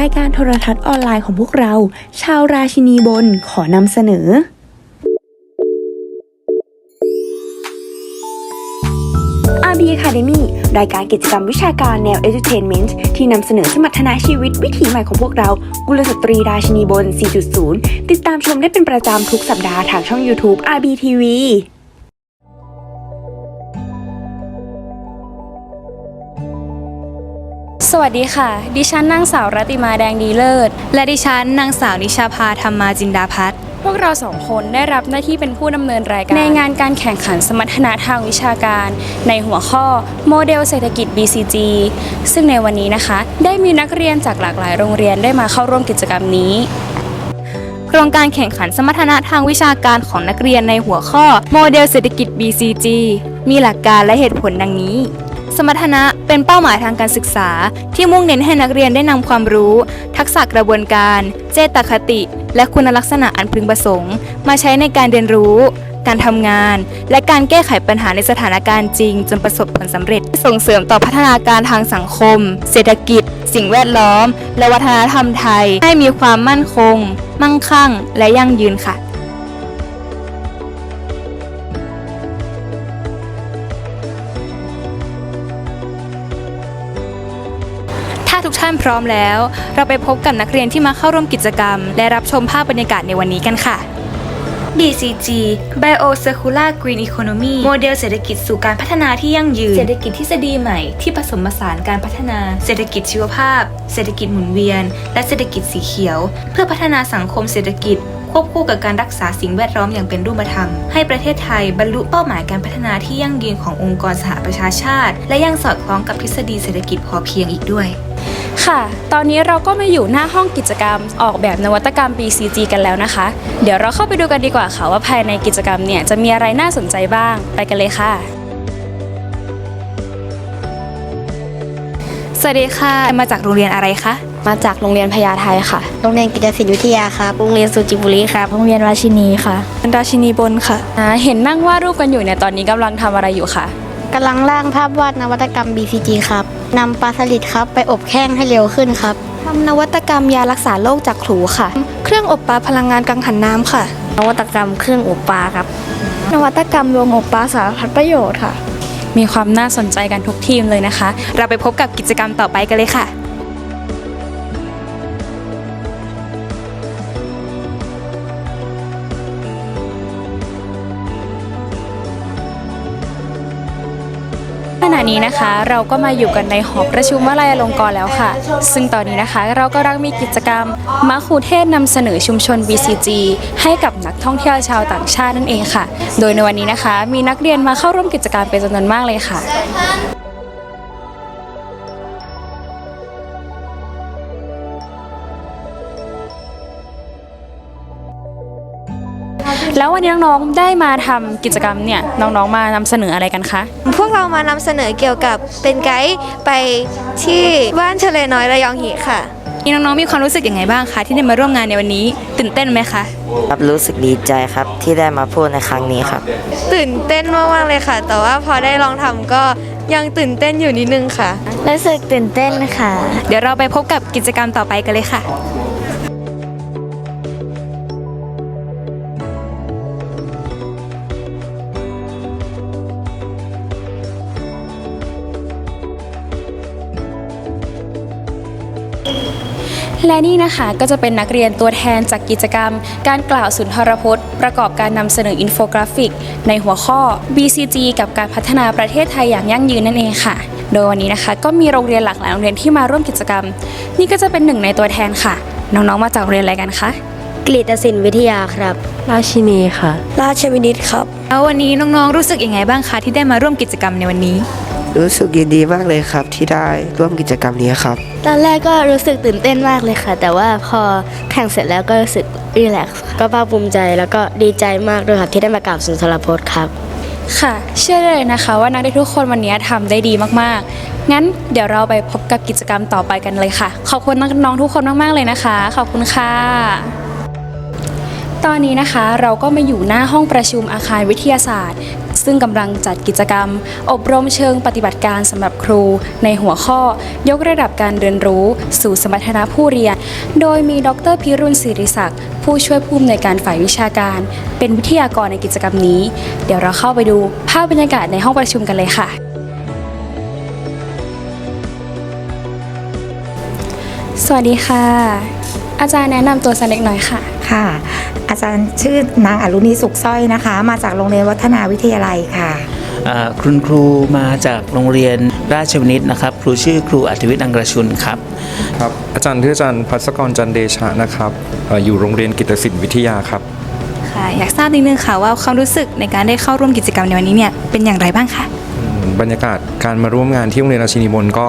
รายการโทรทัศน์ออนไลน์ของพวกเรา ชาวราชินีบนขอนำเสนอ RB Academy รายการกิจกรรมวิชาการแนว Edutainment ที่นำเสนอสมรรถนะชีวิตวิถีใหม่ของพวกเรา กุลสตรีราชินีบน 4.0 ติดตามชมได้เป็นประจำทุกสัปดาห์ทางช่อง YouTube RBTV สวัสดีค่ะ ดิฉันนางสาวรัติมาแดงดีเลิศ และดิฉันนางสาวนิชาภาธรรมาจินดาพัฒน์พวกเราสองคนได้รับหน้าที่เป็นผู้ดำเนินรายการ ในงานการแข่งขันสมรรถนะทางวิชาการ ในหัวข้อโมเดลเศรษฐกิจ BCG ซึ่งในวันนี้นะคะ ได้มีนักเรียนจากหลากหลายโรงเรียนได้มาเข้าร่วมกิจกรรมนี้โครงการแข่งขันสมรรถนะทางวิชาการของนักเรียนในหัวข้อโมเดลเศรษฐกิจ BCG มีหลักการและเหตุผลดังนี้ สมรรถนะเป็นเป้าหมายทางการศึกษา ที่มุ่งเน้นให้นักเรียนได้นำความรู้ ทักษะกระบวนการ เจตคติ และคุณลักษณะอันพึงประสงค์ มาใช้ในการเรียนรู้ การทำงาน และการแก้ไขปัญหาในสถานการณ์จริง จนประสบผลสำเร็จ ส่งเสริมต่อพัฒนาการทางสังคม เศรษฐกิจ สิ่งแวดล้อม และวัฒนธรรมไทย ให้มีความมั่นคง มั่งคั่ง และยั่งยืนค่ะ ทุกท่านพร้อมแล้ว เราไปพบกับนักเรียนที่มาเข้าร่วมกิจกรรม และรับชมภาพบรรยากาศในวันนี้กันค่ะ BCG Biocircular Green Economy โมเดลเศรษฐกิจสู่การพัฒนาที่ยั่งยืน เศรษฐกิจทฤษฎีใหม่ที่ผสมผสานการพัฒนา เศรษฐกิจชีวภาพ เศรษฐกิจหมุนเวียน และเศรษฐกิจสีเขียว เพื่อพัฒนาสังคมเศรษฐกิจ ควบคู่กับการรักษาสิ่งแวดล้อมอย่างเป็นรูปธรรม ให้ประเทศไทยบรรลุเป้าหมายการพัฒนาที่ยั่งยืนขององค์กรสหประชาชาติ และยังสอดคล้องกับทฤษฎีเศรษฐกิจพอเพียงอีกด้วยค่ะ ตอนนี้เราก็มาอยู่หน้าห้องกิจกรรมออกแบบนวัตกรรม BCG กันแล้วนะคะ เดี๋ยวเราเข้าไปดูกันดีกว่าค่ะว่าภายในกิจกรรมเนี่ยจะมีอะไรน่าสนใจบ้าง ไปกันเลยค่ะ สวัสดีค่ะ มาจากโรงเรียนอะไรคะ มาจากโรงเรียนพญาไทค่ะ โรงเรียนกิจศิลป์วิทยาครับ โรงเรียนสุจิบุรีครับ โรงเรียนราชินีค่ะราชินีบนค่ะอ่าเห็นนั่งวาดรูปกันอยู่เนี่ยตอนนี้กำลังทำอะไรอยู่คะกำลังร่างภาพวาดนวัตกรรม BCG ครับนำปลาสลิดครับไปอบแห้งให้เร็วขึ้นครับ ทำนวัตกรรมยารักษาโรคจากขลูค่ะ เครื่องอบปลาพลังงานกังหันน้ำค่ะ นวัตกรรมเครื่องอบปลาครับ นวัตกรรมโรงอบปลาสารพัดประโยชน์ค่ะ มีความน่าสนใจกันทุกทีมเลยนะคะ เราไปพบกับกิจกรรมต่อไปกันเลยค่ะ ณะนี้นะคะ เราก็มาอยู่กันในหอประชุมวลัยอลงกรณ์แล้วค่ะ ซึ่งตอนนี้นะคะเราก็รังมีกิจกรรมมะคูเทศนำเสนอชุมชน BCG ให้กับนักท่องเที่ยวชาวต่างชาตินั่นเองค่ะ โดยในวันนี้นะคะ มีนักเรียนมาเข้าร่วมกิจกรรมเป็นจำนวนมากเลยค่ะ แล้ววันนี้น้องๆได้มาทำกิจกรรมเนี่ยน้องๆมานำเสนออะไรกันคะ พวกเรามานำเสนอเกี่ยวกับเป็นไกด์ไปที่บ้านทะเลน้อยระยองหิค่ะ นี่น้องๆมีความรู้สึกยังไงบ้างคะที่ได้มาร่วมงานในวันนี้ ตื่นเต้นไหมคะ ครับรู้สึกดีใจครับที่ได้มาพูดในครั้งนี้ครับ ตื่นเต้นมากๆเลยค่ะ แต่ว่าพอได้ลองทำก็ยังตื่นเต้นอยู่นิดนึงค่ะ รู้สึกตื่นเต้นค่ะ เดี๋ยวเราไปพบกับกิจกรรมต่อไปกันเลยค่ะ และนี่นะคะก็จะเป็นนักเรียนตัวแทนจากกิจกรรม การกล่าวสุนทรพจน์ ประกอบการนำเสนออินโฟกราฟิก ในหัวข้อ BCG กับการพัฒนาประเทศไทยอย่างยั่งยืนนั่นเองค่ะ โดยวันนี้นะคะ ก็มีโรงเรียนหลากหลายโรงเรียนที่มาร่วมกิจกรรม นี่ก็จะเป็นหนึ่งในตัวแทนค่ะ น้องๆมาจากโรงเรียนอะไรกันคะกฤษศิลป์วิทยาครับ ราชินีค่ะ ราชวินิตครับ แล้ววันนี้น้องๆรู้สึกยังไงบ้างคะที่ได้มาร่วมกิจกรรมในวันนี้ รู้สึกยินดีมากเลยครับ ที่ได้ร่วมกิจกรรมนี้ครับ ตอนแรกก็รู้สึกตื่นเต้นมากเลยค่ะ แต่ว่าพอแข่งเสร็จแล้วก็รู้สึกรีแลกซ์ก็ภาคภูมิใจแล้วก็ดีใจมากด้วยครับที่ได้มากราบสุนทรพจน์ครับ ค่ะ เชื่อได้เลยนะคะว่านักเรียนทุกคนวันนี้ทำได้ดีมากๆ งั้นเดี๋ยวเราไปพบกับกิจกรรมต่อไปกันเลยค่ะ ขอบคุณน้องๆทุกคนมากๆเลยนะคะ ขอบคุณค่ะ ตอนนี้นะคะเราก็มาอยู่หน้าห้องประชุมอาคารวิทยาศาสตร์ ซึ่งกำลังจัดกิจกรรม อบรมเชิงปฏิบัติการสำหรับครู ในหัวข้อยกระดับการเรียนรู้ สู่สมรรถนะผู้เรียน โดยมีดรพิรุณศิริศักดิ์ผู้ช่วยผู้อำนวยการฝ่ายวิชาการ เป็นวิทยากรในกิจกรรมนี้ เดี๋ยวเราเข้าไปดูภาพบรรยากาศในห้องประชุมกันเลยค่ะสวัสดีค่ะ อาจารย์แนะนำตัวสักเล็กน้อยค่ะ ค่ะ อาจารย์ชื่อนางอรุณีสุขสร้อยนะคะ มาจากโรงเรียนวัฒนาวิทยาลัยค่ะ อ่าคุณครูมาจากโรงเรียนราชวินิตนะครับ ครูชื่อครูอัธวิทย์อังกรชุนครับ ครับอาจารย์ที่อาจารย์พัศกรจันเดชะนะครับเอ่ออยู่โรงเรียนกิตศิลป์วิทยาครับ ค่ะ อยากทราบนิดนึงค่ะว่าความรู้สึกในการได้เข้าร่วมกิจกรรมในวันนี้เนี่ยเป็นอย่างไรบ้างคะ บรรยากาศการมาร่วมงานที่โรงเรียนราชินีบนก็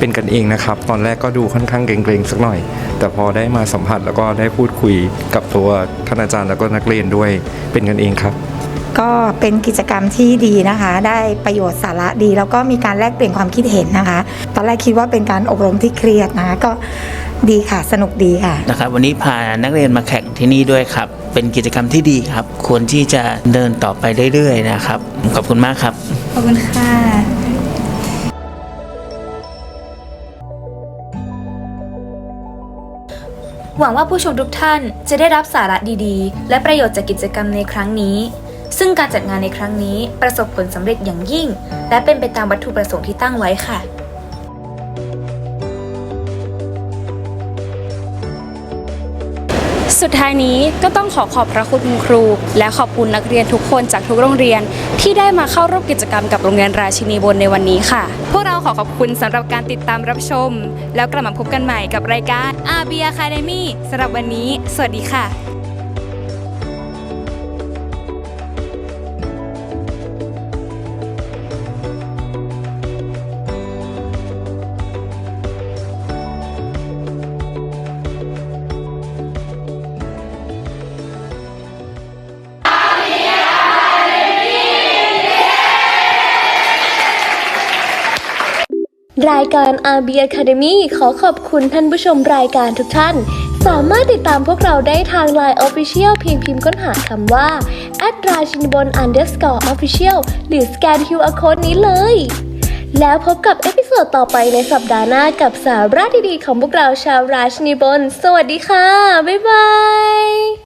เป็นกันเองนะครับ ตอนแรกก็ดูค่อนข้างเกรงๆสักหน่อย แต่พอได้มาสัมผัสแล้วก็ได้พูดคุยกับตัวท่านอาจารย์แล้วก็นักเรียนด้วยเป็นกันเองครับ ก็เป็นกิจกรรมที่ดีนะคะ ได้ประโยชน์สาระดี แล้วก็มีการแลกเปลี่ยนความคิดเห็นนะคะ ตอนแรกคิดว่าเป็นการอบรมที่เครียดนะคะก็ดีค่ะ สนุกดีค่ะนะครับ วันนี้พานักเรียนมาแข่งที่นี่ด้วยครับ เป็นกิจกรรมที่ดีครับ ควรที่จะเดินต่อไปเรื่อยๆนะครับ ขอบคุณมากครับ ขอบคุณค่ะ หวังว่าผู้ชมทุกท่านจะได้รับสาระดีๆ และประโยชน์จากกิจกรรมในครั้งนี้ ซึ่งการจัดงานในครั้งนี้ประสบผลสำเร็จอย่างยิ่ง และเป็นไปตามวัตถุประสงค์ที่ตั้งไว้ค่ะ สุดท้ายนี้ก็ต้องขอขอบพระคุณคุณครู และขอบคุณนักเรียนทุกคนจากทุกโรงเรียน ที่ได้มาเข้าร่วมกิจกรรมกับโรงเรียนราชินีบนในวันนี้ค่ะ พวกเราขอขอบคุณสำหรับการติดตามรับชม แล้วกลับมาพบกันใหม่กับรายการ RB Academy สำหรับวันนี้ สวัสดีค่ะ รายการ RB Academy ขอขอบคุณท่านผู้ชมรายการทุกท่าน สามารถติดตามพวกเราได้ทาง Line Official เพียงพิมพ์ค้นหาคำว่าราชินบน underscore official หรือสแกน QR Code นี้เลย แล้วพบกับเอพิโซดต่อไปในสัปดาห์หน้ากับสาระดีๆของพวกเราชาวราชนีบน สวัสดีค่ะ บ๊ายบาย